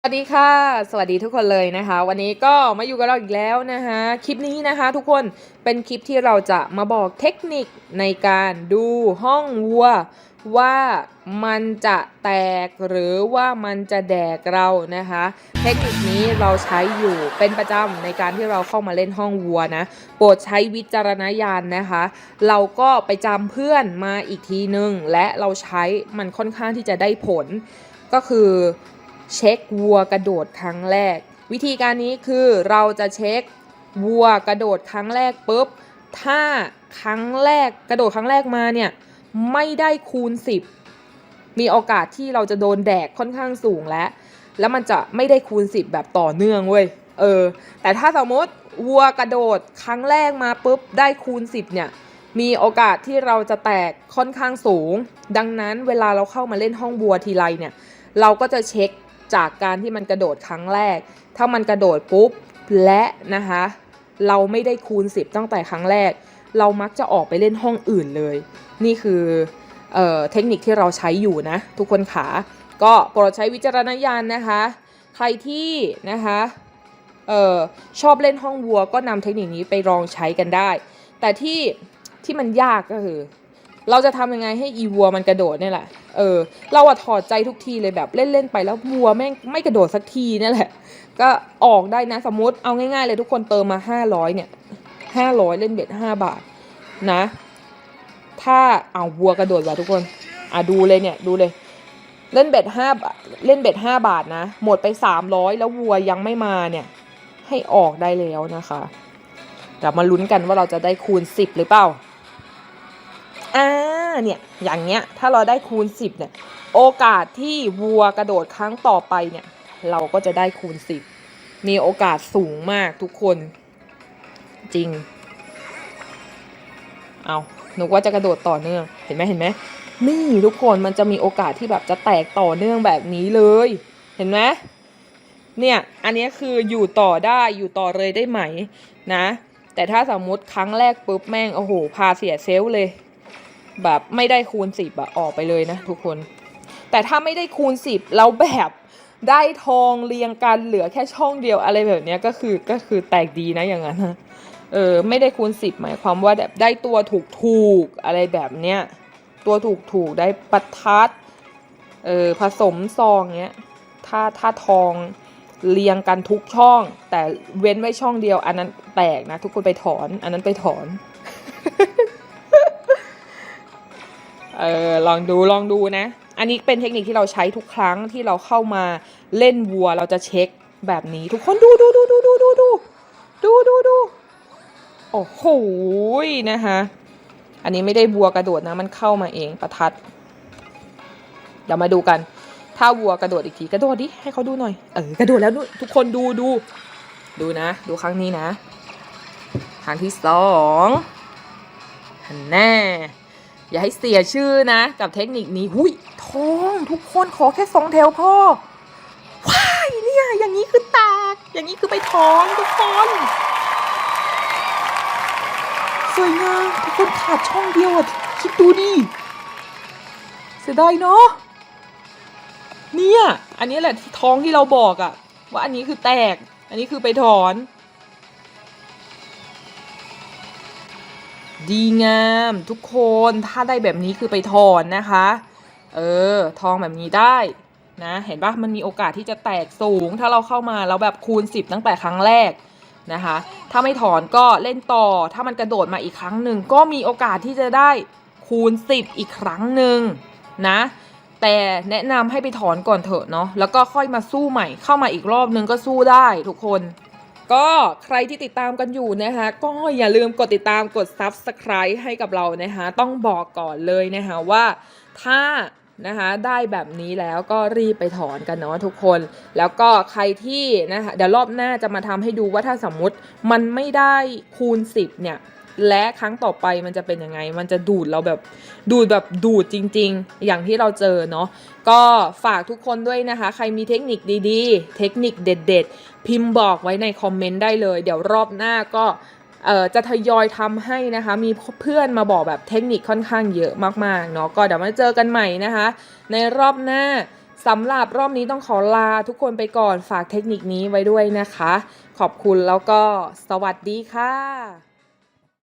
สวัสดีค่ะ สวัสดีทุกคนเลยนะคะ วันนี้ก็มาอยู่กับเราอีกแล้วนะคะคลิปนี้นะคะ ทุกคนเป็นคลิปที่เราจะมาบอกเทคนิคในการดูห้องวัว ว่ามันจะแตกหรือว่ามันจะแดกเรานะคะ เทคนิคนี้เราใช้อยู่เป็นประจำในการที่เราเข้ามาเล่นห้องวัวนะโปรดใช้วิจารณญาณนะคะ เราก็ไปจำเพื่อนมาอีกทีนึง และเราใช้มันค่อนข้างที่จะได้ผลก็คือ เช็ควัวกระโดดครั้งแรก วิธีการนี้คือเราจะเช็ควัวกระโดดครั้งแรกปุ๊บ ถ้าครั้งแรกกระโดดครั้งแรกมาเนี่ยไม่ได้คูณ 10 มีโอกาสที่เราจะโดนแดกค่อนข้างสูงแล้ว แล้วมันจะไม่ได้คูณ 10 แบบต่อเนื่องเว้ย เออ แต่ถ้าสมมติวัวกระโดดครั้งแรกมาปุ๊บได้คูณ 10 เนี่ย มีโอกาสที่เราจะแตกค่อนข้างสูง ดังนั้นเวลาเราเข้ามาเล่นห้องวัวทีไรเนี่ย เราก็จะเช็ค จากการที่มันกระโดดครั้งแรก ถ้ามันกระโดดปุ๊บและนะคะเราไม่ได้คูณ 10 ตั้งแต่ครั้งแรก เรามักจะออกไปเล่นห้องอื่นเลย นี่คือเออเทคนิคที่เราใช้อยู่นะ ทุกคนขาก็โปรดใช้วิจารณญาณนะคะ ใครที่นะคะเออชอบเล่นห้องวัวก็นำเทคนิคนี้ไปลองใช้กันได้ แต่ที่ที่มันยากก็คือ เราจะทำยังไงให้อีวัวมันกระโดดเนี่ยแหละ เออ เราอะถอดใจทุกทีเลยแบบเล่นๆไปแล้ววัวแม่งไม่กระโดดสักทีนี่แหละ ก็ออกได้นะสมมติเอาง่ายๆเลยทุกคนเติมมา 500 เนี่ย 500 เล่นเบ็ด5บาทนะ ถ้าเอาวัวกระโดดว่ะทุกคน อะดูเลยเนี่ยดูเลยเล่นเบ็ด5บาเล่นเบ็ด5บาทนะ หมดไป300แล้ววัวยังไม่มาเนี่ย ให้ออกได้แล้วนะคะเดี๋ยวมาลุ้นกันว่าเราจะได้คูณ10หรือเปล่า อ่าเนี่ยอย่างเงี้ยถ้าเราได้คูณ 10เนี่ยโอกาสที่วัวกระโดดครั้งต่อไปเนี่ยเราก็จะได้คูณ 10 มีโอกาสสูงมากทุกคนจริง เอาหนูว่าจะกระโดดต่อเนื่อง เห็นไหมเห็นไหมนี่ทุกคนมันจะมีโอกาสที่แบบจะแตกต่อเนื่องแบบนี้เลย เห็นไหมเนี่ย อันนี้คืออยู่ต่อได้อยู่ต่อเลยได้ไหมนะ แต่ถ้าสมมุติครั้งแรกปุ๊บแม่งโอ้โหพาเสียเซลลเลย แบบไม่ได้คูณสิบอะออกไปเลยนะทุกคน แต่ถ้าไม่ได้คูณสิบแล้วแบบได้ทองเรียงกันเหลือแค่ช่องเดียวอะไรแบบนี้ก็คือก็คือแตกดีนะอย่างนั้นนะเออไม่ได้คูณสิบหมายความว่าแบบได้ตัวถูกถูกอะไรแบบเนี้ยตัวถูกถูกได้ประทัดเออผสมซองเนี้ยถ้าถ้าทองเรียงกันทุกช่อง แต่เว้นไว้ช่องเดียว อันนั้นแตกนะ ทุกคนไปถอน อันนั้นไปถอน เออลองดูลองดูนะ อันนี้เป็นเทคนิคที่เราใช้ทุกครั้งที่เราเข้ามาเล่นวัวเราจะเช็คแบบนี้ ทุกคนดูดูดูดูดูดูดูดูดูดูโอ้โหนะคะอันนี้ไม่ได้วัวกระโดดนะมันเข้ามาเองประทัดเดี๋ยวมาดูกัน ถ้าวัวกระโดดอีกทีกระโดดดิให้เขาดูหน่อยเออกระโดดแล้วทุกคนดูดูดูนะ ดูครั้งนี้นะ ครั้งที่สองหันแน่ อย่าให้เสียชื่อนะ กับเทคนิคนี้หุยทองทุกคนขอแค่สองแถวพ่อ ว้ายเนี่ย อย่างนี้คือแตก อย่างนี้คือไปทองทุกคน สวยงามทุกคนขาดช่องเดียวอะคิดดูดิเสียดายเนาะเนี่ย อันนี้แหละท้องที่เราบอกอะว่าอันนี้คือแตก อันนี้คือไปถอน ดีงามทุกคนถ้าได้แบบนี้คือไปถอนนะคะ เออ ทองแบบนี้ได้นะ เห็นปะมันมีโอกาสที่จะแตกสูง ถ้าเราเข้ามาแล้วแบบคูณ 10 ตั้งแต่ครั้งแรกนะคะ ถ้าไม่ถอนก็เล่นต่อ ถ้ามันกระโดดมาอีกครั้งหนึ่งก็มีโอกาสที่จะได้คูณ 10 อีกครั้งหนึ่งนะ แต่แนะนำให้ไปถอนก่อนเถอะเนาะแล้วก็ค่อยมาสู้ใหม่เข้ามาอีกรอบนึงก็สู้ได้ทุกคน ก็ใครที่ติดตามกันอยู่นะคะ ก็อย่าลืมกดติดตามกด Subscribe ให้กับเรานะคะ ต้องบอกก่อนเลยนะคะว่าถ้านะคะได้แบบนี้แล้วก็รีบไปถอนกันเนาะทุกคน แล้วก็ใครที่นะคะเดี๋ยวรอบหน้าจะมาทำให้ดูว่าถ้าสมมุติมันไม่ได้คูณ 10เนี่ย และครั้งต่อไปมันจะเป็นยังไง มันจะดูดเราแบบดูดแบบดูดจริง ๆ อย่างที่เราเจอเนาะก็ฝากทุกคนด้วยนะคะ ใครมีเทคนิคดีๆ เทคนิคเด็ด ๆ พิมพ์บอกไว้ในคอมเมนต์ได้เลย เดี๋ยวรอบหน้าก็จะทยอยทำให้นะคะ มีเพื่อนมาบอกแบบเทคนิคค่อนข้างเยอะมากๆเนาะก็เดี๋ยวมาเจอกันใหม่นะคะ ในรอบหน้าสำหรับรอบนี้ต้องขอลาทุกคนไปก่อนฝากเทคนิคนี้ไว้ด้วยนะคะ ขอบคุณแล้วก็สวัสดีค่ะ